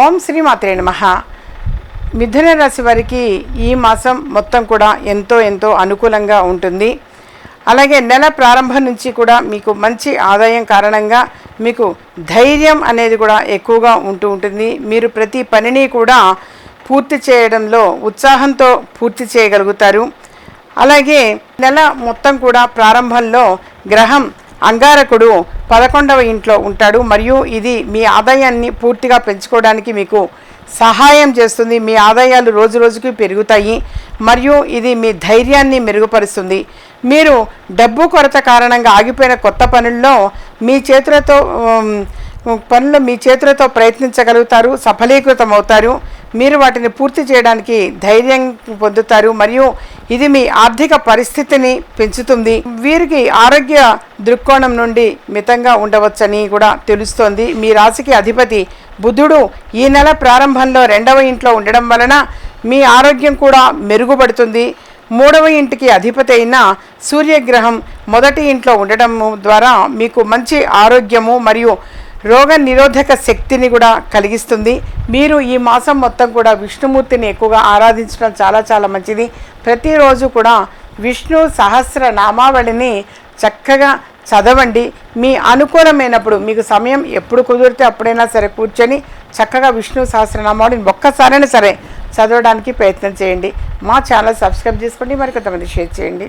ఓం శ్రీ మాత్రే నమః. మిథున రాశి వారికి ఈ మాసం మొత్తం కూడా ఎంతో ఎంతో అనుకూలంగా ఉంటుంది. అలాగే నెల ప్రారంభం నుంచి కూడా మీకు మంచి ఆదాయం కారణంగా మీకు ధైర్యం అనేది కూడా ఎక్కువగా ఉంటూ ఉంటుంది. మీరు ప్రతి పనిని కూడా పూర్తి చేయడంలో ఉత్సాహంతో పూర్తి చేయగలుగుతారు. అలాగే నెల మొత్తం కూడా ప్రారంభంలో గ్రహం అంగారకుడు పదకొండవ ఇంట్లో ఉంటాడు. మరియు ఇది మీ ఆదాయాన్ని పూర్తిగా పెంచుకోవడానికి మీకు సహాయం చేస్తుంది. మీ ఆదాయాలు రోజు రోజుకి పెరుగుతాయి. మరియు ఇది మీ ధైర్యాన్ని మెరుగుపరుస్తుంది. మీరు డబ్బు కొరత కారణంగా ఆగిపోయిన కొత్త పనుల్లో మీ చేతులతో పనులు మీ చేతులతో ప్రయత్నించగలుగుతారు సఫలీకృతం అవుతారు మీరు వాటిని పూర్తి చేయడానికి ధైర్యం పొందుతారు. మరియు ఇది మీ ఆర్థిక పరిస్థితిని పెంచుతుంది. వీరికి ఆరోగ్య దృక్కోణం నుండి మితంగా ఉండవచ్చని కూడా తెలుస్తోంది. మీ రాశికి అధిపతి బుధుడు ఈ నెల ప్రారంభంలో రెండవ ఇంట్లో ఉండడం వలన మీ ఆరోగ్యం కూడా మెరుగుపడుతుంది. మూడవ ఇంటికి అధిపతి అయిన సూర్యగ్రహం మొదటి ఇంట్లో ఉండడం ద్వారా మీకు మంచి ఆరోగ్యము మరియు రోగ నిరోధక శక్తిని కూడా కలిగిస్తుంది. మీరు ఈ మాసం మొత్తం కూడా విష్ణుమూర్తిని ఎక్కువగా ఆరాధించడం చాలా చాలా మంచిది. ప్రతిరోజు కూడా విష్ణు సహస్ర నామావళిని చక్కగా చదవండి. మీ అనుకూలమైనప్పుడు మీకు సమయం ఎప్పుడు కుదిరితే అప్పుడైనా సరే కూర్చొని చక్కగా విష్ణు సహస్రనామావళిని ఒక్కసారైనా సరే చదవడానికి ప్రయత్నం చేయండి. మా ఛానల్ సబ్స్క్రైబ్ చేసుకోండి. మరి కొంతమంది షేర్ చేయండి.